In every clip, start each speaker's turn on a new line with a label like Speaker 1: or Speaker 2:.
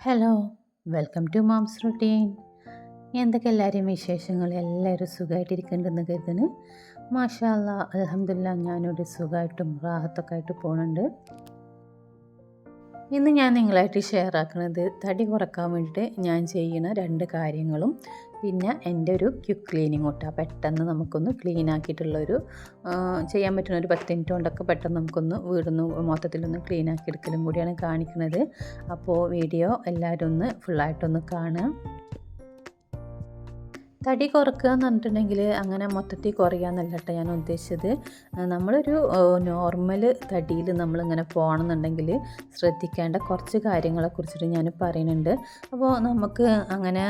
Speaker 1: Hello welcome to moms routine എന്തൊക്കെ എല്ലാവരെയും വിശേഷങ്ങൾ? എല്ലാവരും സുഖമായിട്ടിരിക്കുന്നുണ്ടെന്ന് കരുതുന്നു. മാഷാല്ല അലഹമില്ല ഞാനൊരു സുഖമായിട്ടും റാഹത്തൊക്കെ ആയിട്ട് പോകുന്നുണ്ട് ഇന്ന് ഞാൻ നിങ്ങളായിട്ട് ഷെയർ ആക്കുന്നത് തടി കുറയ്ക്കാൻ വേണ്ടിയിട്ട് ഞാൻ ചെയ്യുന്ന രണ്ട് കാര്യങ്ങളും. പിന്നെ എന്റെ ഒരു ക്യുക്ക് ക്ലീനിങ് കൂട്ടാ. പെട്ടെന്ന് നമുക്കൊന്ന് ക്ലീൻ ആക്കിയിട്ടുള്ളൊരു ചെയ്യാൻ പറ്റുന്ന ഒരു പത്ത് മിനിറ്റ് കൊണ്ടൊക്കെ പെട്ടെന്ന് നമുക്കൊന്ന് വീടൊന്ന് മൊത്തത്തിലൊന്ന് ക്ലീൻ ആക്കി എടുക്കലും കൂടിയാണ് കാണിക്കുന്നത്. അപ്പോൾ വീഡിയോ എല്ലാവരും ഒന്ന് ഫുള്ളായിട്ടൊന്ന് കാണുക. തടി കുറക്കുക എന്ന് പറഞ്ഞിട്ടുണ്ടെങ്കിൽ അങ്ങനെ മൊത്തത്തിൽ കുറയാന്നല്ല കേട്ടോ ഞാൻ ഉദ്ദേശിച്ചത്. നമ്മളൊരു നോർമൽ തടിയിൽ നമ്മളിങ്ങനെ പോകണമെന്നുണ്ടെങ്കിൽ ശ്രദ്ധിക്കേണ്ട കുറച്ച് കാര്യങ്ങളെ കുറിച്ചിട്ട് ഞാൻ പറയുന്നുണ്ട്. അപ്പോൾ നമുക്ക് അങ്ങനെ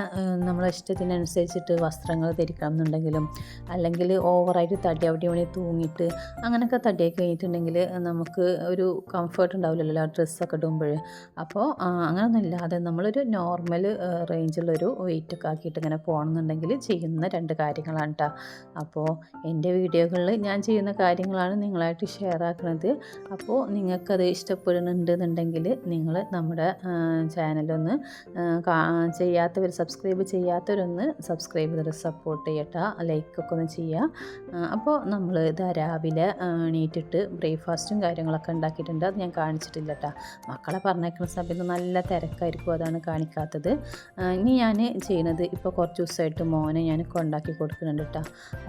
Speaker 1: നമ്മളെ ഇഷ്ടത്തിനനുസരിച്ചിട്ട് വസ്ത്രങ്ങൾ ധരിക്കണം എന്നുണ്ടെങ്കിലും അല്ലെങ്കിൽ ഓവറായിട്ട് തടി അവിടെ ഇവിടെ തൂങ്ങിയിട്ട് അങ്ങനെയൊക്കെ തടിയൊക്കെ കഴിഞ്ഞിട്ടുണ്ടെങ്കിൽ നമുക്ക് ഒരു കംഫർട്ട് ഉണ്ടാവില്ലല്ലോ ആ ഡ്രസ്സൊക്കെ ഇടുമ്പോൾ. അപ്പോൾ അങ്ങനെയൊന്നും ഇല്ലാതെ നമ്മളൊരു നോർമൽ റേഞ്ചിലൊരു വെയിറ്റൊക്കെ ആക്കിയിട്ട് ഇങ്ങനെ പോകണമെന്നുണ്ടെങ്കിൽ ചെയ്യുന്ന രണ്ട് കാര്യങ്ങളാണ് കേട്ടോ അപ്പോൾ എന്റെ വീഡിയോകളിൽ ഞാൻ ചെയ്യുന്ന കാര്യങ്ങളാണ് നിങ്ങളായിട്ട് ഷെയർ ആക്കുന്നത് അപ്പോൾ നിങ്ങൾക്കത് ഇഷ്ടപ്പെടുന്നുണ്ട് എന്നുണ്ടെങ്കിൽ നിങ്ങൾ നമ്മുടെ ചാനലൊന്ന് ചെയ്യാത്തവർ സബ്സ്ക്രൈബ് ചെയ്യാത്തവരൊന്ന് സബ്സ്ക്രൈബ് ചെയ്ത് സപ്പോർട്ട് ചെയ്യട്ടോ. ലൈക്കൊക്കെ ഒന്ന് ചെയ്യുക അപ്പോൾ നമ്മൾ ഇതാ രാവിലെ എണീറ്റിട്ട് ബ്രേക്ക്ഫാസ്റ്റും കാര്യങ്ങളൊക്കെ ഉണ്ടാക്കിയിട്ടുണ്ട്. അത് ഞാൻ കാണിച്ചിട്ടില്ല കേട്ടോ മക്കളെ പറഞ്ഞേക്കുന്ന സമയത്ത് നല്ല തിരക്കായിരിക്കും. അതാണ് കാണിക്കാത്തത്. ഇനി ഞാൻ ചെയ്യുന്നത് ഇപ്പോൾ കുറച്ച് ദിവസമായിട്ട് മോനെ ഞാൻ കൊണ്ടാക്കി കൊടുക്കുന്നുണ്ട് കേട്ടോ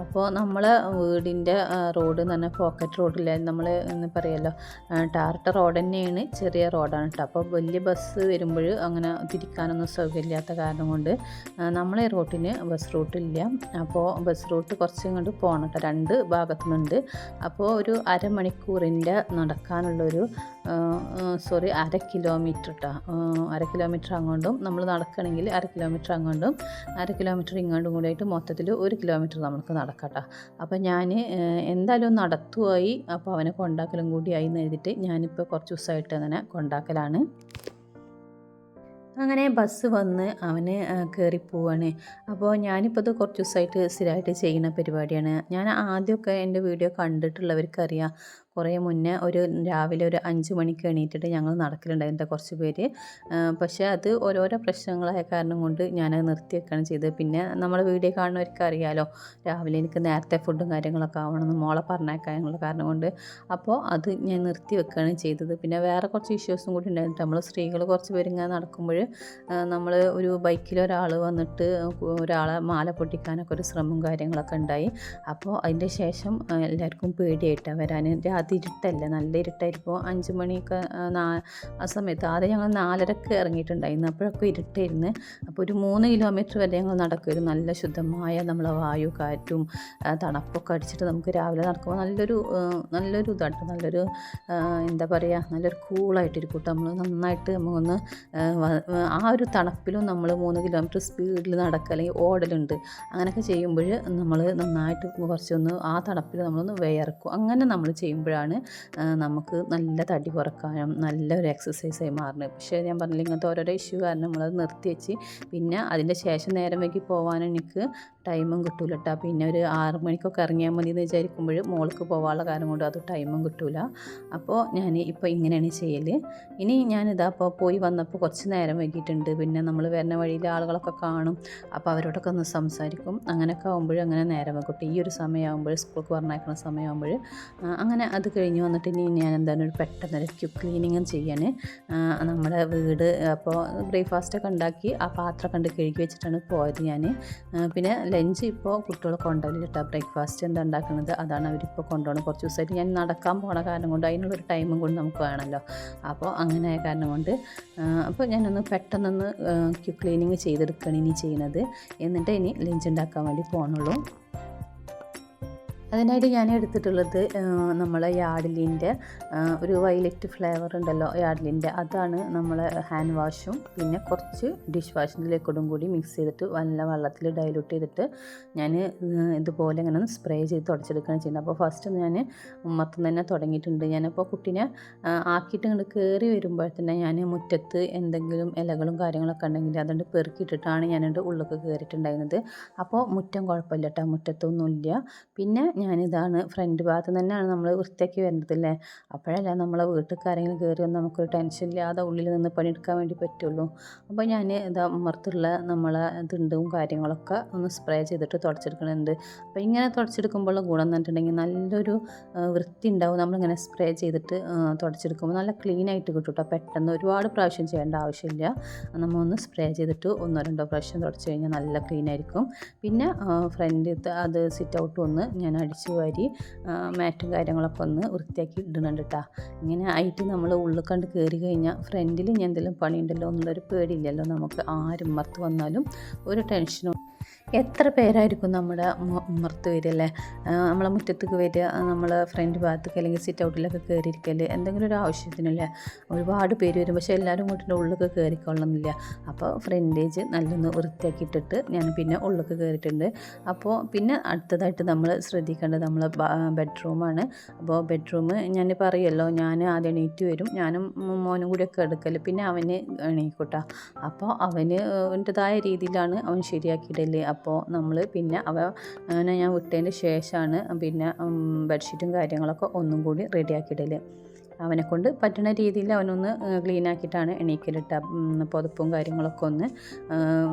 Speaker 1: അപ്പോൾ നമ്മൾ വീടിന്റെ റോഡ് എന്ന് പറഞ്ഞാൽ പോക്കറ്റ് റോഡില്ല നമ്മൾ എന്ന് പറയുമല്ലോ ടാർട്ട റോഡ് തന്നെയാണ് ചെറിയ റോഡാണ് കേട്ടോ അപ്പോൾ വലിയ ബസ് വരുമ്പോൾ അങ്ങനെ തിരിക്കാനൊന്നും സൗകര്യമില്ലാത്ത കാരണം കൊണ്ട് നമ്മളെ റോട്ടിന് ബസ് റൂട്ടില്ല. അപ്പോൾ ബസ് റൂട്ട് കുറച്ച് ഇങ്ങോട്ട് പോകണം കേട്ടോ രണ്ട് ഭാഗത്തുനിന്നുണ്ട്. അപ്പോൾ ഒരു അരമണിക്കൂറിന്റെ നടക്കാനുള്ളൊരു സോറി അര കിലോമീറ്റർ കേട്ടോ അര കിലോമീറ്റർ അങ്ങോട്ടും നമ്മൾ നടക്കണമെങ്കിൽ അര കിലോമീറ്റർ അങ്ങോട്ടും അര കിലോമീറ്റർ ഇങ്ങോട്ടും കൂടി ആയിട്ട് മൊത്തത്തിൽ ഒരു കിലോമീറ്റർ നമുക്ക് നടക്കട്ടോ. അപ്പോൾ ഞാൻ എന്തായാലും നടത്തുമായി അപ്പോൾ അവനെ കൊണ്ടാക്കലും കൂടിയായി എന്ന് എഴുതിയിട്ട് ഞാനിപ്പോൾ കുറച്ച് ദിവസമായിട്ട് അങ്ങനെ കൊണ്ടാക്കലാണ്. അങ്ങനെ ബസ് വന്ന് അവന് കയറി പോവാണ്. അപ്പോൾ ഞാനിപ്പോൾ ഇത് കുറച്ച് ദിവസമായിട്ട് സ്ഥിരമായിട്ട് ചെയ്യുന്ന പരിപാടിയാണ്. ഞാൻ ആദ്യമൊക്കെ എന്റെ വീഡിയോ കണ്ടിട്ടുള്ളവർക്കറിയാം. കുറേ മുന്നേ ഒരു രാവിലെ ഒരു അഞ്ച് മണിക്ക് എണീറ്റിട്ട് ഞങ്ങൾ നടക്കലുണ്ടായിരുന്നു കുറച്ച് പേര്. പക്ഷേ അത് ഓരോരോ പ്രശ്നങ്ങളായ കാരണം കൊണ്ട് ഞാനത് നിർത്തി വെക്കുകയാണ് ചെയ്തത്. പിന്നെ നമ്മൾ വീഡിയോ കാണുന്നവർക്ക് അറിയാലോ രാവിലെ എനിക്ക് നേരത്തെ ഫുഡും കാര്യങ്ങളൊക്കെ ആവണമെന്ന് മോളെ പറഞ്ഞേക്കാനുള്ള കാരണം കൊണ്ട്. അപ്പോൾ അത് ഞാൻ നിർത്തി വെക്കുകയാണ് ചെയ്തത്. പിന്നെ വേറെ കുറച്ച് ഇഷ്യൂസും കൂടി ഉണ്ടായിരുന്നു നമ്മൾ സ്ത്രീകൾ കുറച്ച് പേര് ഇങ്ങനെ നടക്കുമ്പോൾ നമ്മൾ ഒരു ബൈക്കിൽ ഒരാൾ വന്നിട്ട് ഒരാളെ മാല പൊട്ടിക്കാനൊക്കെ ഒരു ശ്രമം കാര്യങ്ങളൊക്കെ ഉണ്ടായി. അപ്പോൾ അതിന്റെ ശേഷം എല്ലാവർക്കും പേടിയായിട്ടാണ് വരാൻ അതിരുട്ടല്ല നല്ല ഇരുട്ടായിരിക്കും. അഞ്ച് മണിയൊക്കെ നാ ആ സമയത്ത് ആദ്യം ഞങ്ങൾ നാലരക്ക് ഇറങ്ങിയിട്ടുണ്ടായിരുന്നു. അപ്പോഴൊക്കെ ഇരുട്ടായിരുന്നു. അപ്പോൾ ഒരു മൂന്ന് കിലോമീറ്റർ വരെ ഞങ്ങൾ നടക്കുമായിരുന്നു നല്ല ശുദ്ധമായ നമ്മളെ വായു കാറ്റും തണുപ്പൊക്കെ അടിച്ചിട്ട് നമുക്ക് രാവിലെ നടക്കുമ്പോൾ നല്ലൊരു നല്ലൊരു ഇതായിട്ട് നല്ലൊരു എന്താ പറയുക നല്ലൊരു കൂളായിട്ടിരിക്കും നമ്മൾ നന്നായിട്ട് നമുക്കൊന്ന് ആ ഒരു തണുപ്പിലും നമ്മൾ മൂന്ന് കിലോമീറ്റർ സ്പീഡിൽ നടക്കുക അല്ലെങ്കിൽ ഓടലുണ്ട്. അങ്ങനെയൊക്കെ ചെയ്യുമ്പോൾ നമ്മൾ നന്നായിട്ട് കുറച്ചൊന്ന് ആ തണുപ്പിൽ നമ്മളൊന്ന് വിയർക്കും. അങ്ങനെ നമ്മൾ ചെയ്യുമ്പോഴാണ് ചെയ്യുമ്പോഴാണ് നമുക്ക് നല്ല തടി കുറക്കാനും നല്ലൊരു എക്സസൈസായി മാറുന്നത്. പക്ഷേ ഞാൻ പറഞ്ഞില്ല ഇങ്ങനത്തെ ഓരോരോ ഇഷ്യൂ കാരണം നമ്മളത് നിർത്തി വെച്ച് പിന്നെ അതിന്റെ ശേഷം നേരം വൈകി പോകാൻ എനിക്ക് ടൈമും കിട്ടൂല കേട്ടോ പിന്നെ ഒരു ആറ് മണിക്കൊക്കെ ഇറങ്ങിയാൽ മതി എന്ന് വിചാരിക്കുമ്പോൾ മോൾക്ക് പോകാനുള്ള കാരണം കൊണ്ട് അത് ടൈമും കിട്ടൂല. അപ്പോൾ ഞാൻ ഇപ്പോൾ ഇങ്ങനെയാണ് ചെയ്യൽ ഇനി ഞാനിതാ അപ്പോൾ പോയി വന്നപ്പോൾ കുറച്ച് നേരം വൈകിയിട്ടുണ്ട്. പിന്നെ നമ്മൾ വരുന്ന വഴിയിൽ ആളുകളൊക്കെ കാണും. അപ്പോൾ അവരോടൊക്കെ ഒന്ന് സംസാരിക്കും. അങ്ങനെയൊക്കെ ആകുമ്പോഴും അങ്ങനെ നേരം വെക്കട്ടെ ഈ ഒരു സമയമാകുമ്പോൾ സ്കൂൾക്ക് പറഞ്ഞേക്കുന്ന സമയമാകുമ്പോൾ അങ്ങനെ അത് കഴിഞ്ഞ് വന്നിട്ട് ഇനി ഞാൻ എന്താണ് ഒരു പെട്ടെന്നൊരു ക്യൂ ക്ലീനിങ്ങും ചെയ്യാൻ നമ്മുടെ വീട് അപ്പോൾ ബ്രേക്ക്ഫാസ്റ്റൊക്കെ ഉണ്ടാക്കി ആ പാത്രം കണ്ട് കഴുകി വെച്ചിട്ടാണ് പോയത് ഞാൻ. പിന്നെ ലഞ്ച് ഇപ്പോൾ കുട്ടികൾ കൊണ്ടുപോകില്ല കേട്ടോ. ബ്രേക്ക്ഫാസ്റ്റ് എന്താ ഉണ്ടാക്കുന്നത് അതാണ് അവരിപ്പോൾ കൊണ്ടുപോകണം കുറച്ച് ദിവസമായിട്ട് ഞാൻ നടക്കാൻ പോണ കാരണം കൊണ്ട് അതിനുള്ളൊരു ടൈമും കൊണ്ട് നമുക്ക് വേണമല്ലോ. അപ്പോൾ അങ്ങനെ കാരണം കൊണ്ട് അപ്പോൾ ഞാനൊന്ന് പെട്ടെന്നൊന്ന് ക്ലീനിങ് ചെയ്തെടുക്കുകയാണ് ഇനി ചെയ്യുന്നത്. എന്നിട്ട് ഇനി ലഞ്ച് ഉണ്ടാക്കാൻ വേണ്ടി പോകണുള്ളൂ അതിനായിട്ട് ഞാൻ എടുത്തിട്ടുള്ളത് നമ്മളെ യാഡലിന്റെ ഒരു വയലറ്റ് ഫ്ലേവർ ഉണ്ടല്ലോ യാഡലിന്റെ അതാണ് നമ്മൾ ഹാൻഡ് വാഷും. പിന്നെ കുറച്ച് ഡിഷ് വാഷിന്റെ ലിക്വിഡും കൂടി മിക്സ് ചെയ്തിട്ട് നല്ല വെള്ളത്തിൽ ഡൈലൂട്ട് ചെയ്തിട്ട് ഞാൻ ഇതുപോലെ ഇങ്ങനെ ഒന്ന് സ്പ്രേ ചെയ്ത് തുടച്ചെടുക്കുകയാണ് ചെയ്യുന്നത്. അപ്പോൾ ഫസ്റ്റ് ഞാൻ മൊത്തം തന്നെ തുടങ്ങിയിട്ടുണ്ട്. ഞാനപ്പോൾ കുട്ടീനെ ആക്കിയിട്ട് ഇങ്ങോട്ട് കയറി വരുമ്പോൾ തന്നെ ഞാൻ മുറ്റത്ത് എന്തെങ്കിലും ഇലകളും കാര്യങ്ങളൊക്കെ ഉണ്ടെങ്കിൽ അതുകൊണ്ട് പെറുക്കിയിട്ടിട്ടാണ് ഞാനിവിടെ ഉള്ളൊക്കെ കയറിയിട്ടുണ്ടായിരുന്നത് അപ്പോൾ മുറ്റം കുഴപ്പമില്ല കേട്ടോ മുറ്റത്തൊന്നുമില്ല. പിന്നെ ഞാനിതാണ് ഫ്രണ്ട് ഭാഗത്ത് തന്നെയാണ് നമ്മൾ വൃത്തിയാക്കി വരേണ്ടതല്ലേ അപ്പോഴല്ല നമ്മളെ വീട്ടുകാരെങ്കിലും കയറി വന്ന് നമുക്കൊരു ടെൻഷൻ ഇല്ലാതെ ഉള്ളിൽ നിന്ന് പണിയെടുക്കാൻ വേണ്ടി പറ്റുള്ളൂ. അപ്പോൾ ഞാൻ ഇതാ ഉമ്മർത്തുള്ള നമ്മളെ തിണ്ടും കാര്യങ്ങളൊക്കെ ഒന്ന് സ്പ്രേ ചെയ്തിട്ട് തുടച്ചെടുക്കുന്നുണ്ട് അപ്പോൾ ഇങ്ങനെ തുടച്ചെടുക്കുമ്പോഴുള്ള ഗുണം എന്ന് പറഞ്ഞിട്ടുണ്ടെങ്കിൽ നല്ലൊരു വൃത്തി ഉണ്ടാവും. നമ്മളിങ്ങനെ സ്പ്രേ ചെയ്തിട്ട് തുടച്ചെടുക്കുമ്പോൾ നല്ല ക്ലീൻ ആയിട്ട് കിട്ടും കേട്ടോ പെട്ടെന്ന് ഒരുപാട് പ്രാവശ്യം ചെയ്യേണ്ട ആവശ്യമില്ല. നമ്മളൊന്ന് സ്പ്രേ ചെയ്തിട്ട് ഒന്നോ രണ്ടോ പ്രാവശ്യം തുടച്ച് കഴിഞ്ഞാൽ നല്ല ക്ലീൻ ആയിരിക്കും. പിന്നെ ഫ്രണ്ട് അത് സിറ്റ് ഔട്ട് ഒന്ന് ഞാൻ അടിച്ചു വാരി മാറ്റും കാര്യങ്ങളൊക്കെ ഒന്ന് വൃത്തിയാക്കി ഇടുന്നുണ്ട് കേട്ടോ ഇങ്ങനെ ആയിട്ട് നമ്മൾ ഉള്ളിൽ കണ്ട് കയറി കഴിഞ്ഞാൽ ഫ്രണ്ടിൽ ഇനി എന്തെങ്കിലും പണിയുണ്ടല്ലോ എന്നുള്ളൊരു പേടിയില്ലല്ലോ നമുക്ക്. ആരും മറത്ത് വന്നാലും ഒരു ടെൻഷനും എത്ര പേരായിരിക്കും നമ്മുടെ മുറത്ത് വരിക അല്ലേ? നമ്മളെ മുറ്റത്തേക്ക് വരിക നമ്മൾ ഫ്രണ്ട് ഭാഗത്തേക്ക് അല്ലെങ്കിൽ സിറ്റ് ഔട്ടിലൊക്കെ കയറിയിരിക്കൽ എന്തെങ്കിലും ഒരു ആവശ്യത്തിനല്ലേ ഒരുപാട് പേര് വരും. പക്ഷേ എല്ലാവരും വീട്ടിന്റെ ഉള്ളിലൊക്കെ കയറിക്കൊള്ളുന്നില്ല അപ്പോൾ ഫ്രണ്ടേജ് നല്ലൊന്ന് വൃത്തിയാക്കിയിട്ടിട്ട് ഞാൻ പിന്നെ ഉള്ളിലൊക്കെ കയറിയിട്ടുണ്ട് അപ്പോൾ പിന്നെ അടുത്തതായിട്ട് നമ്മൾ ശ്രദ്ധിക്കേണ്ടത് നമ്മൾ ബെഡ്റൂമാണ് അപ്പോൾ ബെഡ്റൂം ഞാൻ പറയുമല്ലോ ഞാൻ ആദ്യം എണീറ്റ് വരും. ഞാനും മോനും കൂടി ഒക്കെ എടുക്കൽ പിന്നെ അവന് എണീക്കൂട്ടാ. അപ്പോൾ അവന് അവന്റെതായ രീതിയിലാണ് അവൻ ശരിയാക്കിയിടൽ. അപ്പോൾ നമ്മൾ പിന്നെ അവ അവനെ ഞാൻ വിട്ടതിന് ശേഷമാണ് പിന്നെ ബെഡ്ഷീറ്റും കാര്യങ്ങളൊക്കെ ഒന്നും കൂടി റെഡിയാക്കിയിടൽ അവനെ കൊണ്ട് പറ്റുന്ന രീതിയിൽ അവനൊന്ന് ക്ലീൻ ആക്കിയിട്ടാണ് എണീക്കലിട്ട പുതപ്പും കാര്യങ്ങളൊക്കെ ഒന്ന്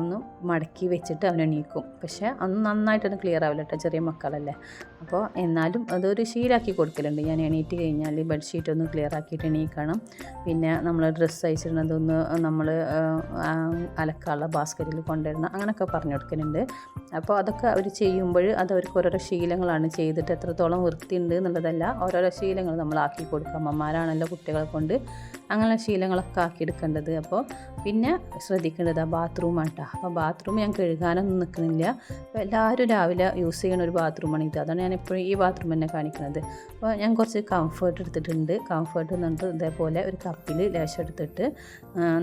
Speaker 1: ഒന്ന് മടക്കി വെച്ചിട്ട് അവൻ എണീക്കും. പക്ഷേ അന്ന് നന്നായിട്ടൊന്ന് ക്ലിയർ ആവില്ല കേട്ടോ ചെറിയ മക്കളല്ലേ? അപ്പോൾ എന്നാലും അതൊരു ശീലാക്കി കൊടുക്കലുണ്ട്. ഞാൻ എണീറ്റ് കഴിഞ്ഞാൽ ബെഡ്ഷീറ്റ് ഒന്ന് ക്ലിയർ ആക്കിയിട്ട് എണീക്കണം. പിന്നെ നമ്മൾ ഡ്രസ്സ് അയച്ചിരുന്നതൊന്ന് നമ്മൾ അലക്കാനുള്ള ബാസ്ക്കറ്റിൽ കൊണ്ടുവരണം. അങ്ങനെയൊക്കെ പറഞ്ഞു കൊടുക്കലുണ്ട്. അപ്പോൾ അതൊക്കെ അവർ ചെയ്യുമ്പോൾ അത് അവർക്ക് ഓരോരോ ശീലങ്ങളാണ്. ചെയ്തിട്ട് എത്രത്തോളം വൃത്തിയുണ്ട് എന്നുള്ളതല്ല ഓരോരോ ശീലങ്ങൾ നമ്മൾ ആക്കി കൊടുക്കുക അമ്മമാരാണല്ലോ കുട്ടികളെ കൊണ്ട് അങ്ങനെ ശീലങ്ങളൊക്കെ ആക്കിയെടുക്കേണ്ടത്. അപ്പോൾ പിന്നെ ശ്രദ്ധിക്കേണ്ടത് ആ ബാത്റൂമാണ് കേട്ടോ അപ്പോൾ ബാത്റൂം ഞാൻ കഴുകാനൊന്നും നിൽക്കുന്നില്ല. അപ്പോൾ എല്ലാവരും രാവിലെ യൂസ് ചെയ്യുന്ന ഒരു ബാത്റൂമാണ് ഇത്. അതാണ് ഞാൻ എപ്പോഴും ഈ ബാത്റൂം തന്നെ കാണിക്കുന്നത് അപ്പോൾ ഞാൻ കുറച്ച് കംഫേർട്ട് എടുത്തിട്ടുണ്ട്. കംഫേർട്ട് എന്നിട്ട് ഇതേപോലെ ഒരു കപ്പിൽ ലേശം എടുത്തിട്ട്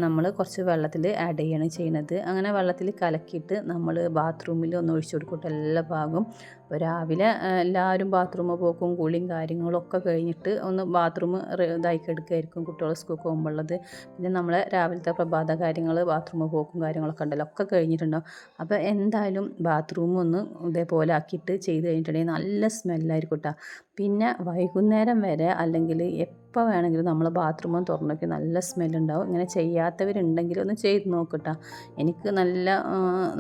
Speaker 1: നമ്മൾ കുറച്ച് വെള്ളത്തിൽ ആഡ് ചെയ്യാണ് ചെയ്യുന്നത് അങ്ങനെ വെള്ളത്തിൽ കലക്കിയിട്ട് നമ്മൾ ബാത്റൂമിൽ ഒന്ന് ഒഴിച്ചു കൊടുക്കട്ടെ എല്ലാ ഭാഗവും അപ്പോൾ രാവിലെ എല്ലാവരും ബാത്റൂമിൽ പോക്കും കുളിയും കാര്യങ്ങളൊക്കെ കഴിഞ്ഞിട്ട് ഒന്ന് ബാത്റൂം ഇതാക്കി എടുക്കുമായിരിക്കും കുട്ടികൾ സ്കൂൾക്ക് പോകുമ്പോഴുള്ളത് പിന്നെ നമ്മളെ രാവിലത്തെ പ്രഭാത കാര്യങ്ങൾ ബാത്റൂമിൽ പോക്കും കാര്യങ്ങളൊക്കെ ഉണ്ടല്ലോ ഒക്കെ കഴിഞ്ഞിട്ടുണ്ടാവും. അപ്പോൾ എന്തായാലും ബാത്റൂം ഒന്ന് ഇതേപോലെ ആക്കിയിട്ട് ചെയ്ത് കഴിഞ്ഞിട്ടുണ്ടെങ്കിൽ നല്ല സ്മെല്ലായിരിക്കും കേട്ടോ പിന്നെ വൈകുന്നേരം വരെ അല്ലെങ്കിൽ എപ്പോൾ വേണമെങ്കിലും നമ്മൾ ബാത്റൂം തുറന്നൊക്കെ നോക്കി നല്ല സ്മെല്ലുണ്ടാവും. ഇങ്ങനെ ചെയ്യാത്തവരുണ്ടെങ്കിൽ ഒന്ന് ചെയ്ത് നോക്കട്ടോ എനിക്ക് നല്ല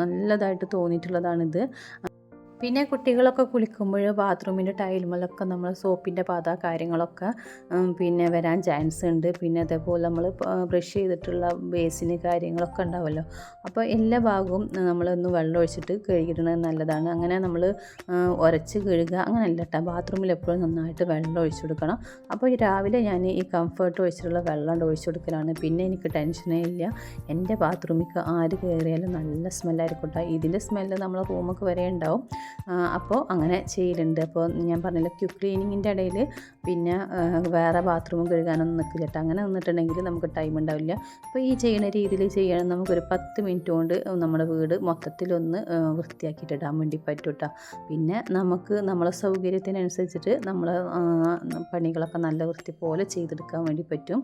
Speaker 1: നല്ലതായിട്ട് തോന്നിയിട്ടുള്ളതാണിത്. പിന്നെ കുട്ടികളൊക്കെ കുളിക്കുമ്പോൾ ബാത്റൂമിന്റെ ടൈലുമലൊക്കെ നമ്മൾ സോപ്പിന്റെ പാത കാര്യങ്ങളൊക്കെ പിന്നെ വരാൻ ചാൻസ് ഉണ്ട്. പിന്നെ അതേപോലെ നമ്മൾ ബ്രഷ് ചെയ്തിട്ടുള്ള ബേസിന് കാര്യങ്ങളൊക്കെ ഉണ്ടാവുമല്ലോ അപ്പോൾ എല്ലാ ഭാഗവും നമ്മളൊന്ന് വെള്ളം ഒഴിച്ചിട്ട് കഴുകിയിടുന്നത് നല്ലതാണ്. അങ്ങനെ നമ്മൾ ഉരച്ച് കഴുകുക അങ്ങനെയല്ല കേട്ടോ ബാത്റൂമിൽ എപ്പോഴും നന്നായിട്ട് വെള്ളം ഒഴിച്ചു കൊടുക്കണം. അപ്പോൾ രാവിലെ ഞാൻ ഈ കംഫർട്ട് ഒഴിച്ചിട്ടുള്ള വെള്ളം ഒഴിച്ചു കൊടുക്കലാണ്. പിന്നെ എനിക്ക് ടെൻഷനേ ഇല്ല. എന്റെ ബാത്റൂമിൽ ആര് കയറിയാലും നല്ല സ്മെല്ലായിരിക്കും കേട്ടോ ഇതിന്റെ സ്മെല്ല് നമ്മളെ റൂമൊക്കെ വരെ ഉണ്ടാവും. അപ്പോൾ അങ്ങനെ ചെയ്യലുണ്ട്. അപ്പോൾ ഞാൻ പറഞ്ഞില്ല ക്യു ക്ലീനിങ്ങിന്റെ ഇടയിൽ പിന്നെ വേറെ ബാത്റൂം കഴുകാനൊന്നും നിൽക്കില്ല കേട്ടോ അങ്ങനെ നിന്നിട്ടുണ്ടെങ്കിൽ നമുക്ക് ടൈം ഉണ്ടാവില്ല. അപ്പോൾ ഈ ചെയ്യുന്ന രീതിയിൽ ചെയ്യണം. നമുക്കൊരു പത്ത് മിനിറ്റ് കൊണ്ട് നമ്മുടെ വീട് മൊത്തത്തിലൊന്ന് വൃത്തിയാക്കിയിട്ട് ഇടാൻ വേണ്ടി പറ്റും കേട്ടോ പിന്നെ നമുക്ക് നമ്മളെ സൗകര്യത്തിനനുസരിച്ചിട്ട് നമ്മൾ പണികളൊക്കെ നല്ല വൃത്തി പോലെ ചെയ്തെടുക്കാൻ വേണ്ടി പറ്റും.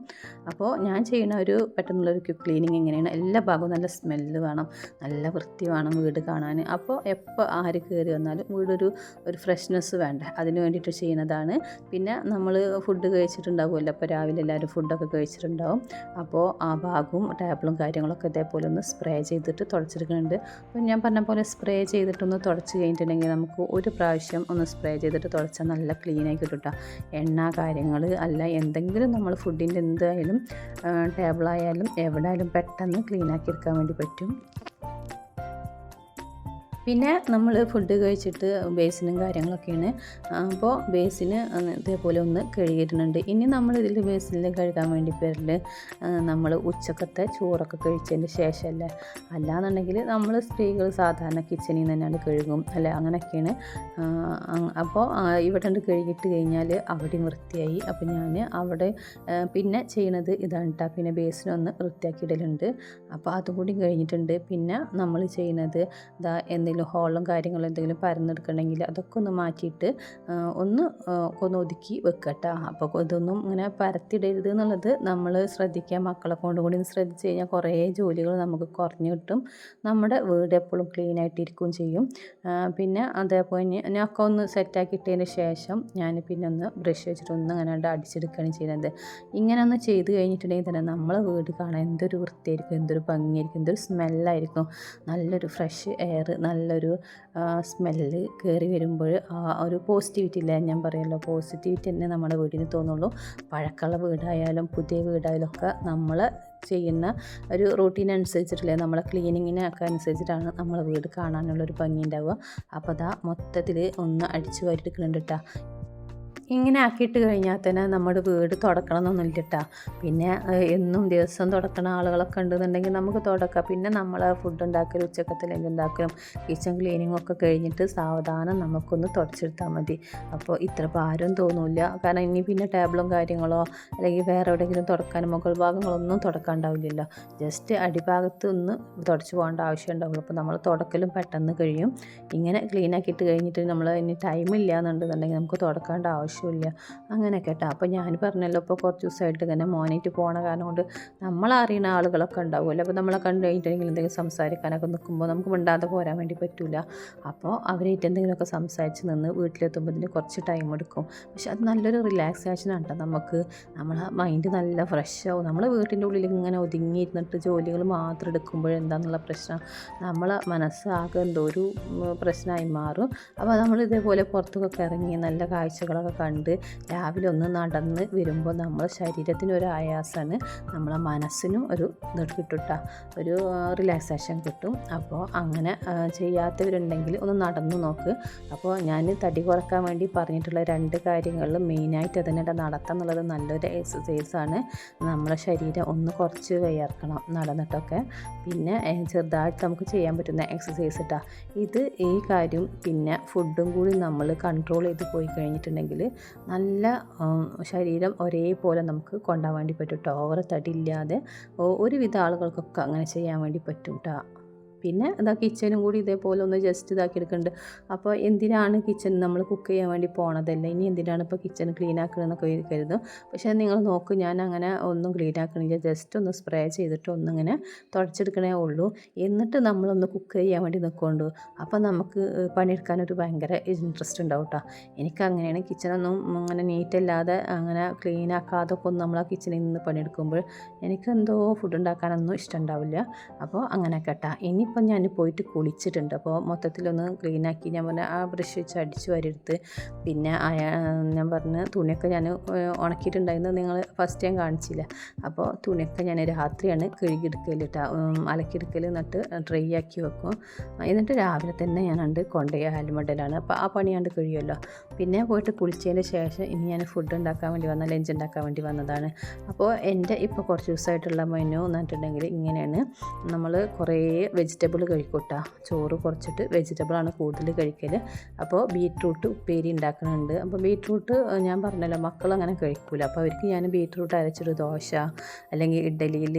Speaker 1: അപ്പോൾ ഞാൻ ചെയ്യുന്ന ഒരു പെട്ടെന്നുള്ളൊരു ക്യു ക്ലീനിങ് എങ്ങനെയാണ്? എല്ലാ ഭാഗവും നല്ല സ്മെല്ല് വേണം. നല്ല വൃത്തി വേണം വീട് കാണാൻ. അപ്പോൾ എപ്പോൾ ആര് കയറി വന്നാലും വീടൊരു ഒരു ഫ്രഷ്നെസ് വേണ്ട. അതിന് വേണ്ടിയിട്ട് ചെയ്യുന്നതാണ്. പിന്നെ നമ്മൾ ഫുഡ് കഴിച്ചിട്ടുണ്ടാവുമല്ലോ. അപ്പോൾ രാവിലെ എല്ലാവരും ഫുഡൊക്കെ കഴിച്ചിട്ടുണ്ടാവും. അപ്പോൾ ആ ഭാഗവും ടേബിളും കാര്യങ്ങളൊക്കെ ഇതേപോലെ ഒന്ന് സ്പ്രേ ചെയ്തിട്ട് തുടച്ചെടുക്കുന്നുണ്ട് അപ്പോൾ ഞാൻ പറഞ്ഞ പോലെ സ്പ്രേ ചെയ്തിട്ടൊന്ന് തുടച്ച് കഴിഞ്ഞിട്ടുണ്ടെങ്കിൽ നമുക്ക് ഒരു പ്രാവശ്യം ഒന്ന് സ്പ്രേ ചെയ്തിട്ട് തുടച്ചാൽ നല്ല ക്ലീനായി കിട്ടും കേട്ടോ എണ്ണ കാര്യങ്ങൾ അല്ല എന്തെങ്കിലും നമ്മൾ ഫുഡിന്റെ എന്തായാലും ടേബിളായാലും എവിടെ ആയാലും പെട്ടെന്ന് ക്ലീനാക്കി എടുക്കാൻ വേണ്ടി പറ്റും. പിന്നെ നമ്മൾ ഫുഡ് കഴിച്ചിട്ട് ബേസിനും കാര്യങ്ങളൊക്കെയാണ്. അപ്പോൾ ബേസിന് ഇതേപോലെ ഒന്ന് കഴുകിയിട്ടുണ്ട് ഇനി നമ്മൾ ഇതിൽ ബേസിൽ കഴുകാൻ വേണ്ടി പേരിൽ നമ്മൾ ഉച്ചക്കത്തെ ചോറൊക്കെ കഴിച്ചതിന് ശേഷമല്ലേ അല്ലാന്നുണ്ടെങ്കിൽ നമ്മൾ സ്ത്രീകൾ സാധാരണ കിച്ചണിൽ നിന്ന് തന്നെയാണ് കഴുകും. അല്ല? അങ്ങനെയൊക്കെയാണ് അപ്പോൾ ഇവിടെ കണ്ട് കഴുകിയിട്ട് കഴിഞ്ഞാൽ അവിടെയും വൃത്തിയായി. അപ്പോൾ ഞാൻ അവിടെ പിന്നെ ചെയ്യണത് ഇതാണ് കേട്ടോ പിന്നെ ബേസിനൊന്ന് വൃത്തിയാക്കി ഇടലുണ്ട്. അപ്പോൾ അതും കൂടി കഴിഞ്ഞിട്ടുണ്ട്. പിന്നെ നമ്മൾ ചെയ്യുന്നത് ഇതാ എന്തെങ്കിലും എന്തെങ്കിലും ഹോളും കാര്യങ്ങളും എന്തെങ്കിലും പരന്നെടുക്കണമെങ്കിൽ അതൊക്കെ ഒന്ന് മാറ്റിയിട്ട് ഒന്ന് ഒന്ന് ഒതുക്കി വെക്കട്ടോ. അപ്പോൾ ഇതൊന്നും ഇങ്ങനെ പരത്തിടരുത് എന്നുള്ളത് നമ്മൾ ശ്രദ്ധിക്കുക. മക്കളെ കൊണ്ട് കൂടി ശ്രദ്ധിച്ച് കഴിഞ്ഞാൽ കുറേ ജോലികൾ നമുക്ക് കുറഞ്ഞു കിട്ടും. നമ്മുടെ വീട് എപ്പോഴും ക്ലീൻ ആയിട്ടിരിക്കുകയും ചെയ്യും. പിന്നെ അതേപോലെ തന്നെ ഞാനൊക്കെ ഒന്ന് സെറ്റാക്കി ഇട്ടതിന് ശേഷം ഞാൻ പിന്നെ ഒന്ന് ബ്രഷ് വെച്ചിട്ട് ഒന്ന് അങ്ങനെ അടിച്ചെടുക്കുകയാണ് ചെയ്യുന്നത്. ഇങ്ങനെ ഒന്ന് ചെയ്ത് കഴിഞ്ഞിട്ടുണ്ടെങ്കിൽ തന്നെ നമ്മളെ വീട് കാണാൻ എന്തൊരു വൃത്തിയായിരിക്കും എന്തൊരു ഭംഗിയായിരിക്കും എന്തൊരു സ്മെല്ലായിരിക്കും നല്ലൊരു ഫ്രഷ് എയർ നല്ലൊരു സ്മെല്ല് കയറി വരുമ്പോൾ ആ ഒരു പോസിറ്റിവിറ്റി ഇല്ല? ഞാൻ പറയുമല്ലോ പോസിറ്റിവിറ്റി തന്നെ നമ്മുടെ വീടിന് തോന്നുള്ളൂ. പഴക്കമുള്ള വീടായാലും പുതിയ വീടായാലും ഒക്കെ നമ്മൾ ചെയ്യുന്ന ഒരു റൂട്ടീൻ അനുസരിച്ചിട്ടില്ലേ? നമ്മളെ ക്ലീനിങ്ങിനൊക്കെ അനുസരിച്ചിട്ടാണ് നമ്മളെ വീട് കാണാനുള്ളൊരു ഭംഗി ഉണ്ടാവുക. അപ്പോൾ അതാ മൊത്തത്തിൽ ഒന്ന് അടിച്ചു വാരിയെടുക്കുന്നുണ്ട് കേട്ടോ ഇങ്ങനെ ആക്കിയിട്ട് കഴിഞ്ഞാൽ തന്നെ നമ്മുടെ വീട് തുടക്കണം എന്നൊന്നുമില്ല കേട്ടോ പിന്നെ എന്നും ദിവസം തുടക്കണ ആളുകളൊക്കെ ഉണ്ടെന്നുണ്ടെങ്കിൽ നമുക്ക് തുടക്കാം. പിന്നെ നമ്മൾ ഫുഡ് ഉണ്ടാക്കലും ഉച്ചക്കത്തെ എന്താക്കലും കിച്ചൺ ക്ലീനിങ്ങും ഒക്കെ കഴിഞ്ഞിട്ട് സാവധാനം നമുക്കൊന്ന് തുടച്ചെടുത്താൽ മതി. അപ്പോൾ ഇത്ര ഭാരം തോന്നില്ല. കാരണം ഇനി പിന്നെ ടേബിളും കാര്യങ്ങളോ അല്ലെങ്കിൽ വേറെ എവിടെയെങ്കിലും തുടക്കാനും മുകൾ ഭാഗങ്ങളൊന്നും തുടക്കാണ്ടാവില്ലല്ലോ. ജസ്റ്റ് അടിഭാഗത്ത് ഒന്ന് തുടച്ച് പോകേണ്ട ആവശ്യം ഉണ്ടാവുള്ളൂ. അപ്പോൾ നമ്മൾ തുടക്കലും പെട്ടെന്ന് കഴിയും. ഇങ്ങനെ ക്ലീൻ ആക്കിയിട്ട് കഴിഞ്ഞിട്ട് നമ്മൾ ഇനി ടൈമില്ല എന്നുണ്ടെന്നുണ്ടെങ്കിൽ നമുക്ക് തുടക്കേണ്ട ആവശ്യമില്ല. അങ്ങനെ കേട്ടോ. അപ്പോൾ ഞാൻ പറഞ്ഞല്ലോ ഇപ്പോൾ കുറച്ച് ദിവസമായിട്ട് ഇങ്ങനെ മോനായിട്ട് പോണ കാരണം കൊണ്ട് നമ്മളറിയുന്ന ആളുകളൊക്കെ ഉണ്ടാവുമല്ലോ. അപ്പോൾ നമ്മളെ കണ്ടു കഴിഞ്ഞിട്ടുണ്ടെങ്കിൽ എന്തെങ്കിലും സംസാരിക്കാനൊക്കെ നിൽക്കുമ്പോൾ നമുക്ക് മിണ്ടാതെ പോരാൻ വേണ്ടി പറ്റില്ല അപ്പോൾ അവരായിട്ട് എന്തെങ്കിലുമൊക്കെ സംസാരിച്ച് നിന്ന് വീട്ടിലെത്തുമ്പോൾ ഇതിന് കുറച്ച് ടൈം എടുക്കും. പക്ഷെ അത് നല്ലൊരു റിലാക്സേഷൻ ആണ് നമുക്ക്. നമ്മളെ മൈൻഡ് നല്ല ഫ്രഷ് ആവും. നമ്മൾ വീട്ടിന്റെ ഉള്ളിൽ ഇങ്ങനെ ഒതുങ്ങിയിരുന്നിട്ട് ജോലികൾ മാത്രം എടുക്കുമ്പോൾ എന്താണെന്നുള്ള പ്രശ്നം. നമ്മളെ മനസ്സ് ആകെ എന്തോ ഒരു പ്രശ്നമായി മാറും. അപ്പോൾ നമ്മൾ ഇതേപോലെ പുറത്തൊക്കെ ഇറങ്ങി നല്ല കാഴ്ചകളൊക്കെ കണ്ട് രാവിലെ ഒന്ന് നടന്ന് വരുമ്പോൾ നമ്മളെ ശരീരത്തിന് ഒരു ആയാസമാണ്. നമ്മളെ മനസ്സിനും ഒരു ഇത് കിട്ടും ഒരു റിലാക്സേഷൻ കിട്ടും. അപ്പോൾ അങ്ങനെ ചെയ്യാത്തവരുണ്ടെങ്കിൽ ഒന്ന് നടന്നു നോക്ക്. അപ്പോൾ ഞാൻ തടി കുറയ്ക്കാൻ വേണ്ടി പറഞ്ഞിട്ടുള്ള രണ്ട് കാര്യങ്ങളിൽ മെയിനായിട്ട് അതിനിടെ നടത്തം എന്നുള്ളത് നല്ലൊരു എക്സസൈസാണ് നമ്മളെ ശരീരം ഒന്ന് കുറച്ച് വിയർക്കണം നടന്നിട്ടൊക്കെ. പിന്നെ ചെറുതായിട്ട് നമുക്ക് ചെയ്യാൻ പറ്റുന്ന എക്സസൈസ് ഇട്ടാ ഇത് ഈ കാര്യം പിന്നെ ഫുഡും കൂടി നമ്മൾ കൺട്രോൾ ചെയ്ത് പോയി കഴിഞ്ഞിട്ടുണ്ടെങ്കിൽ നല്ല ശരീരം ഒരേപോലെ നമുക്ക് കൊണ്ടുപോകാൻ വേണ്ടി പറ്റും. കേട്ടോ ഓവർ തടി ഇല്ലാതെ ഒ- ഒരുവിധ ആളുകൾക്കൊക്കെ അങ്ങനെ ചെയ്യാൻ വേണ്ടി പറ്റും കേട്ടോ പിന്നെ ഇതാ കിച്ചനും കൂടി ഇതേപോലെ ഒന്ന് ജസ്റ്റ് ഇതാക്കി എടുക്കുന്നുണ്ട് അപ്പോൾ എന്തിനാണ് കിച്ചൺ നമ്മൾ കുക്ക് ചെയ്യാൻ വേണ്ടി പോണതല്ല? ഇനി എന്തിനാണ് ഇപ്പോൾ കിച്ചൺ ക്ലീൻ ആക്കണമെന്നൊക്കെ കരുതും. പക്ഷേ നിങ്ങൾ നോക്ക് ഞാൻ അങ്ങനെ ഒന്നും ക്ലീൻ ആക്കണില്ല. ജസ്റ്റ് ഒന്ന് സ്പ്രേ ചെയ്തിട്ട് ഒന്നിങ്ങനെ തുടച്ചെടുക്കണേ ഉള്ളൂ. എന്നിട്ട് നമ്മളൊന്ന് കുക്ക് ചെയ്യാൻ വേണ്ടി നിൽക്കുകൊണ്ട് അപ്പോൾ നമുക്ക് പണിയെടുക്കാനൊരു ഭയങ്കര ഇൻട്രസ്റ്റ് ഉണ്ടാവും കേട്ടോ. എനിക്ക് അങ്ങനെയാണ്. കിച്ചണൊന്നും അങ്ങനെ നീറ്റല്ലാതെ അങ്ങനെ ക്ലീൻ ആക്കാതെ ഒക്കെ ഒന്നും നമ്മൾ ആ കിച്ചണിൽ നിന്ന് പണിയെടുക്കുമ്പോൾ എനിക്കെന്തോ ഫുഡ് ഉണ്ടാക്കാനൊന്നും ഇഷ്ടമുണ്ടാവില്ല അപ്പോൾ അങ്ങനെ കേട്ടാ. ഇനിയിപ്പം ഞാൻ പോയിട്ട് കുളിച്ചിട്ടുണ്ട്. അപ്പോൾ മൊത്തത്തിലൊന്ന് ക്ലീൻ ആക്കി ഞാൻ പറഞ്ഞ ആ ബ്രഷ് വെച്ച് അടിച്ച് വരെടുത്ത് പിന്നെ ഞാൻ പറഞ്ഞ തുണിയൊക്കെ ഞാൻ ഉണക്കിയിട്ടുണ്ടായിരുന്നു. നിങ്ങൾ ഫസ്റ്റ് ഞാൻ കാണിച്ചില്ല. അപ്പോൾ തുണിയൊക്കെ ഞാൻ രാത്രിയാണ് കഴുകിയെടുക്കൽ കേട്ടോ അലക്കിയെടുക്കൽ എന്നിട്ട് ഡ്രൈ ആക്കി വെക്കും. എന്നിട്ട് രാവിലെ തന്നെ ഞാൻ കണ്ട് കൊണ്ടുപോയി ആലുമടലാണ് അപ്പോൾ ആ പണി കണ്ട് കഴിയുമല്ലോ. പിന്നെ പോയിട്ട് കുളിച്ചതിന് ശേഷം ഇനി ഞാൻ ഫുഡ് ഉണ്ടാക്കാൻ വേണ്ടി വന്ന ലഞ്ച് ഉണ്ടാക്കാൻ വേണ്ടി വന്നതാണ്. അപ്പോൾ എന്റെ ഇപ്പോൾ കുറച്ച് ദിവസമായിട്ടുള്ള മെനു എന്നിട്ടുണ്ടെങ്കിൽ ഇങ്ങനെയാണ്. നമ്മൾ കുറേ വെജിറ്റബിൾ കഴിക്കൂട്ടാ. ചോറ് കുറച്ചിട്ട് വെജിറ്റബിളാണ് കൂടുതൽ കഴിക്കൽ അപ്പോൾ ബീറ്റ്റൂട്ട് ഉപ്പേരി ഉണ്ടാക്കുന്നുണ്ട് അപ്പോൾ ബീറ്റ്റൂട്ട് ഞാൻ പറഞ്ഞല്ലോ മക്കൾ അങ്ങനെ കഴിക്കൂല. അപ്പോൾ അവർക്ക് ഞാൻ ബീറ്റ്റൂട്ട് അരച്ചൊരു ദോശ അല്ലെങ്കിൽ ഇഡ്ഡലിയിൽ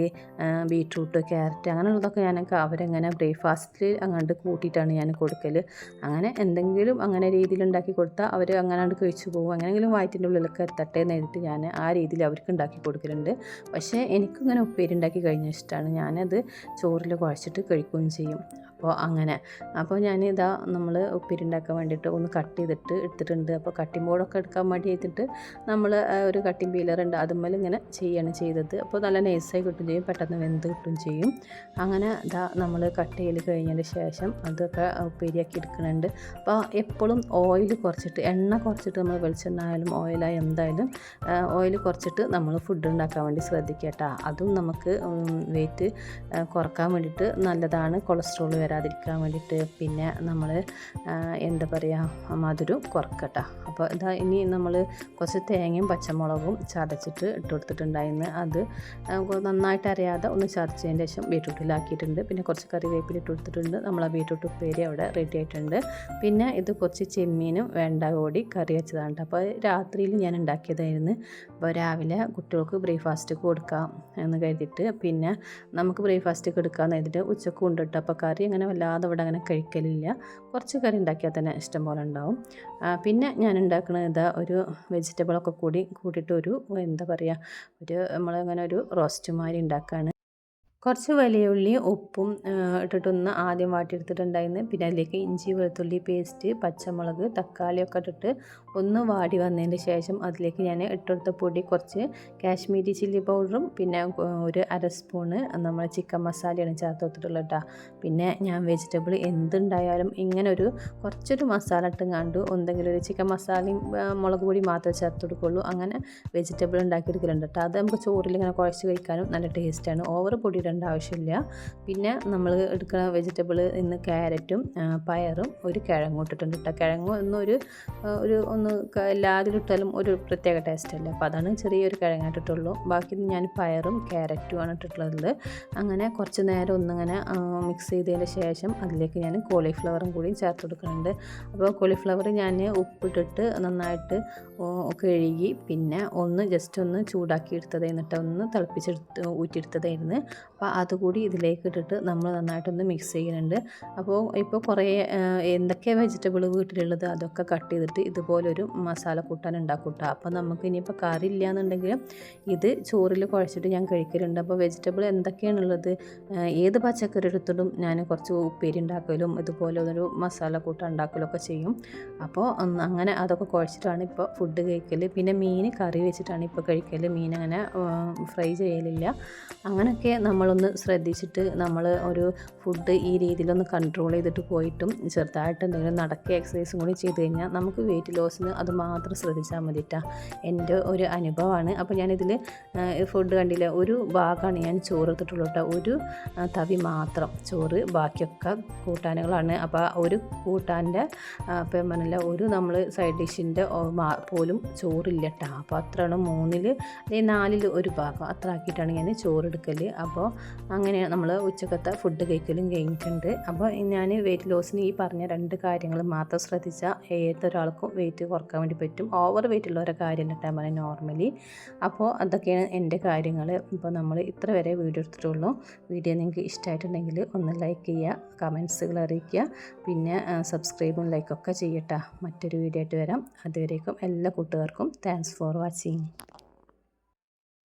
Speaker 1: ബീറ്റ്റൂട്ട് ക്യാരറ്റ് അങ്ങനെയുള്ളതൊക്കെ ഞാൻ അവരെങ്ങനെ ബ്രേക്ക്ഫാസ്റ്റിൽ അങ്ങോട്ട് കൂട്ടിയിട്ടാണ് ഞാൻ കൊടുക്കൽ അങ്ങനെ എന്തെങ്കിലും അങ്ങനെ രീതിയിൽ ഉണ്ടാക്കി കൊടുത്താൽ അവർ അങ്ങനെ കഴിച്ചു പോകും. അങ്ങനെയെങ്കിലും വയറ്റിന്റെ ഉള്ളിലൊക്കെ എത്തട്ടെ എന്ന് എഴുതിയിട്ട് ഞാൻ ആ രീതിയിൽ അവർക്ക് ഉണ്ടാക്കി കൊടുക്കലുണ്ട്. പക്ഷേ എനിക്കിങ്ങനെ ഉപ്പേരി ഉണ്ടാക്കി കഴിഞ്ഞാൽ ഇഷ്ടമാണ് ഞാനത് ചോറിൽ കുഴച്ചിട്ട് കഴിക്കുകയും ചെയ്യും. അപ്പോൾ അങ്ങനെ. അപ്പോൾ ഞാൻ ഇതാ നമ്മൾ ഉപ്പേരി ഉണ്ടാക്കാൻ വേണ്ടിയിട്ട് ഒന്ന് കട്ട് ചെയ്തിട്ട് എടുത്തിട്ടുണ്ട്. അപ്പോൾ കട്ടിംഗ് ബോർഡൊക്കെ എടുക്കാൻ വേണ്ടി ചെയ്തിട്ട് നമ്മൾ ഒരു കട്ടിംഗ് ഉണ്ട്. അതുമ്മേൽ ഇങ്ങനെ ചെയ്യാണ് ചെയ്തത്. അപ്പോൾ നല്ല നൈസായി കിട്ടും ചെയ്യും. പെട്ടെന്ന് വെന്ത് കിട്ടും ചെയ്യും. അങ്ങനെ ഇതാ നമ്മൾ കട്ട് ചെയ്ത് കഴിഞ്ഞതിന് ശേഷം അതൊക്കെ ഉപ്പേരിയാക്കി എടുക്കുന്നുണ്ട്. അപ്പോൾ എപ്പോഴും ഓയിൽ കുറച്ചിട്ട് എണ്ണ കുറച്ചിട്ട് നമ്മൾ വെളിച്ചെണ്ണ ആയാലും ഓയിലായി എന്തായാലും ഓയിൽ കുറച്ചിട്ട് നമ്മൾ ഫുഡ് ഉണ്ടാക്കാൻ വേണ്ടി ശ്രദ്ധിക്കുക അതും നമുക്ക് വെയിറ്റ് കുറയ്ക്കാൻ വേണ്ടിയിട്ട് നല്ലതാണ്. കൊളസ്ട്രോൾ വരാതിരിക്കാൻ വേണ്ടിയിട്ട് പിന്നെ നമ്മൾ എന്താ പറയുക മധുരം കുറക്കട്ട. അപ്പോൾ ഇതാ ഇനി നമ്മൾ കുറച്ച് തേങ്ങയും പച്ചമുളകും ചതച്ചിട്ട് ഇട്ട് കൊടുത്തിട്ടുണ്ടായിരുന്നു അത് നന്നായിട്ട് അറിയാതെ ഒന്ന് ചതച്ചതിന് ശേഷം ബീട്രൂട്ടിലാക്കിയിട്ടുണ്ട്. പിന്നെ കുറച്ച് കറിവേപ്പില ഇട്ട് കൊടുത്തിട്ടുണ്ട്. നമ്മൾ ആ ബീട്രൂട്ട് ഉപ്പേരി അവിടെ റെഡി ആയിട്ടുണ്ട്. പിന്നെ ഇത് കുറച്ച് ചെമ്മീനും വേണ്ട കൂടി കറി വെച്ചതാണ് അപ്പോൾ രാത്രിയിൽ ഞാൻ ഉണ്ടാക്കിയതായിരുന്നു. അപ്പോൾ രാവിലെ കുട്ടികൾക്ക് ബ്രേക്ക്ഫാസ്റ്റ് കൊടുക്കാം എന്ന് കരുതിയിട്ട് പിന്നെ നമുക്ക് ബ്രേക്ക്ഫാസ്റ്റ് എടുക്കാമെന്ന് കരുതിയിട്ട് ഉച്ചയ്ക്ക് കൊണ്ടിട്ട് അപ്പോൾ കറി അങ്ങനെ വല്ലാതെ ഇവിടെ അങ്ങനെ കഴിക്കലില്ല. കുറച്ച് കറി ഉണ്ടാക്കിയാൽ തന്നെ ഇഷ്ടം പോലെ ഉണ്ടാവും. പിന്നെ ഞാൻ ഉണ്ടാക്കുന്നത് ഇതാ ഒരു വെജിറ്റബിളൊക്കെ കൂടി കൂട്ടിയിട്ട് ഒരു എന്താ പറയുക ഒരു നമ്മളങ്ങനെ ഒരു റോസ്റ്റ് മാതിരി ഉണ്ടാക്കുകയാണ് കുറച്ച് വലിയ ഉള്ളി ഉപ്പും ഇട്ടിട്ടൊന്ന് ആദ്യം വാട്ടിയെടുത്തിട്ടുണ്ടായിരുന്നു. പിന്നെ അതിലേക്ക് ഇഞ്ചി വെളുത്തുള്ളി പേസ്റ്റ് പച്ചമുളക് തക്കാളിയൊക്കെ ഇട്ടിട്ട് ഒന്ന് വാടി വന്നതിന് ശേഷം അതിലേക്ക് ഞാൻ ഇട്ടെടുത്ത പൊടി കുറച്ച് കാശ്മീരി ചില്ലി പൗഡറും പിന്നെ ഒരു അര സ്പൂണ് നമ്മൾ ചിക്കൻ മസാലയാണ് ചേർത്ത് കൊടുത്തിട്ടുള്ളത് കേട്ടോ പിന്നെ ഞാൻ വെജിറ്റബിൾ എന്തുണ്ടായാലും ഇങ്ങനെ ഒരു കുറച്ചൊരു മസാല ഇട്ടും കണ്ടു എന്തെങ്കിലും ഒരു ചിക്കൻ മസാലയും മുളക് പൊടി മാത്രമേ ചേർത്ത് കൊടുക്കുള്ളൂ. അങ്ങനെ വെജിറ്റബിൾ ഉണ്ടാക്കിയെടുക്കലുണ്ട് കേട്ടോ അത് നമുക്ക് ചോറിൽ ഇങ്ങനെ കുഴച്ച് കഴിക്കാനും നല്ല ടേസ്റ്റാണ് ഓവർ പൊടി ഇടേണ്ട ആവശ്യമില്ല. പിന്നെ നമ്മൾ എടുക്കുന്ന വെജിറ്റബിൾ ഇന്ന് ക്യാരറ്റും പയറും ഒരു കിഴങ്ങും ഇട്ടിട്ടുണ്ട് കേട്ടോ കിഴങ്ങും ഒന്നൊരു ഒരു ഒന്ന് ക- ഇട്ടാലും ഒരു പ്രത്യേക ടേസ്റ്റ് അല്ല? അപ്പോൾ അതാണ് ചെറിയൊരു കിഴങ്ങായിട്ടിട്ടുള്ളൂ ബാക്കി ഞാൻ പയറും ക്യാരറ്റുമാണ് ഇട്ടിട്ടുള്ളത്. അങ്ങനെ കുറച്ച് നേരം ഒന്നിങ്ങനെ മിക്സ് ചെയ്തതിന് ശേഷം അതിലേക്ക് ഞാൻ കോളിഫ്ലവറും കൂടി ചേർത്ത് കൊടുക്കുന്നുണ്ട്. അപ്പോൾ കോളിഫ്ലവർ ഞാൻ ഉപ്പിട്ടിട്ട് നന്നായിട്ട് കഴുകി പിന്നെ ഒന്ന് ജസ്റ്റ് ഒന്ന് ചൂടാക്കി എടുത്തത് എന്നിട്ട് ഒന്ന് തിളപ്പിച്ചെടുത്ത് ഊറ്റിയെടുത്തതായിരുന്നു. അപ്പോൾ അതുകൂടി ഇതിലേക്ക് ഇട്ടിട്ട് നമ്മൾ നന്നായിട്ടൊന്ന് മിക്സ് ചെയ്യുന്നുണ്ട്. അപ്പോൾ ഇപ്പോൾ കുറേ എന്തൊക്കെ വെജിറ്റബിൾ വീട്ടിലുള്ളത് അതൊക്കെ കട്ട് ചെയ്തിട്ട് ഇതുപോലൊരു മസാല കൂട്ടാൻ ഉണ്ടാക്കൂട്ട അപ്പോൾ നമുക്ക് ഇനിയിപ്പോൾ കറി ഇല്ല എന്നുണ്ടെങ്കിൽ ഇത് ചോറിൽ കുഴച്ചിട്ട് ഞാൻ കഴിക്കലുണ്ട്. അപ്പോൾ വെജിറ്റബിൾ എന്തൊക്കെയാണുള്ളത് ഏത് പച്ചക്കറി എടുത്തിട്ടും ഞാൻ കുറച്ച് ഉപ്പേരി ഉണ്ടാക്കലും ഇതുപോലെ ഒരു മസാല കൂട്ട ഉണ്ടാക്കലും ഒക്കെ ചെയ്യും അപ്പോൾ അങ്ങനെ അതൊക്കെ കുഴച്ചിട്ടാണ് ഇപ്പോൾ ഫുഡ് കഴിക്കൽ പിന്നെ മീൻ കറി വെച്ചിട്ടാണ് ഇപ്പോൾ കഴിക്കൽ മീൻ അങ്ങനെ ഫ്രൈ ചെയ്യലില്ല. അങ്ങനെയൊക്കെ നമ്മളൊന്ന് ശ്രദ്ധിച്ചിട്ട് നമ്മൾ ഒരു ഫുഡ് ഈ രീതിയിലൊന്ന് കൺട്രോൾ ചെയ്തിട്ട് പോയിട്ടും ചെറുതായിട്ട് എന്തെങ്കിലും നടക്കുക എക്സസൈസും കൂടി ചെയ്ത് കഴിഞ്ഞാൽ നമുക്ക് വെയിറ്റ് ലോസിന് അത് മാത്രം ശ്രദ്ധിച്ചാൽ മതിട്ടാ എന്റെ ഒരു അനുഭവമാണ് അപ്പോൾ ഞാനിതിൽ ഫുഡ് കണ്ടില്ല ഒരു ഭാഗമാണ് ഞാൻ ചോറ് എടുത്തിട്ടുള്ളൂ കേട്ടോ ഒരു തവി മാത്രം ചോറ് ബാക്കിയൊക്കെ കൂട്ടാനുകളാണ്. അപ്പോൾ ഒരു കൂട്ടാന്റെ ഇപ്പം പറഞ്ഞില്ല ഒരു നമ്മൾ സൈഡ് ഡിഷിന്റെ പോലും ചോറില്ല കേട്ടോ അപ്പോൾ അത്രയാണ് മൂന്നിൽ അല്ലെങ്കിൽ നാലിൽ ഒരു ഭാഗം. അത്ര ആക്കിയിട്ടാണ് ഞാൻ ചോറ് എടുക്കൽ അപ്പോൾ അങ്ങനെ നമ്മൾ ഉച്ചക്കത്തെ ഫുഡ് കഴിക്കലും കഴിഞ്ഞിട്ടുണ്ട്. അപ്പോൾ ഞാൻ വെയിറ്റ് ലോസിന് ഈ പറഞ്ഞ രണ്ട് കാര്യങ്ങൾ മാത്രം ശ്രദ്ധിച്ചാൽ ഏതൊരാൾക്കും വെയിറ്റ് കുറയ്ക്കാൻ വേണ്ടി പറ്റും. ഓവർ വെയിറ്റ് ഉള്ളവരെ കാര്യം കിട്ടാൻ പറയാം നോർമലി അപ്പോൾ അതൊക്കെയാണ് എന്റെ കാര്യങ്ങൾ ഇപ്പോൾ നമ്മൾ ഇത്ര വരെ വീഡിയോ എടുത്തിട്ടുള്ളൂ. വീഡിയോ നിങ്ങൾക്ക് ഇഷ്ടമായിട്ടുണ്ടെങ്കിൽ ഒന്ന് ലൈക്ക് ചെയ്യുക കമൻസുകൾ അറിയിക്കുക. പിന്നെ സബ്സ്ക്രൈബും ലൈക്കൊക്കെ ചെയ്യട്ടോ. മറ്റൊരു വീഡിയോ ആയിട്ട് വരാം. അതുവരേക്കും എല്ലാ കൂട്ടുകാർക്കും താങ്ക്സ് ഫോർ വാച്ചിങ്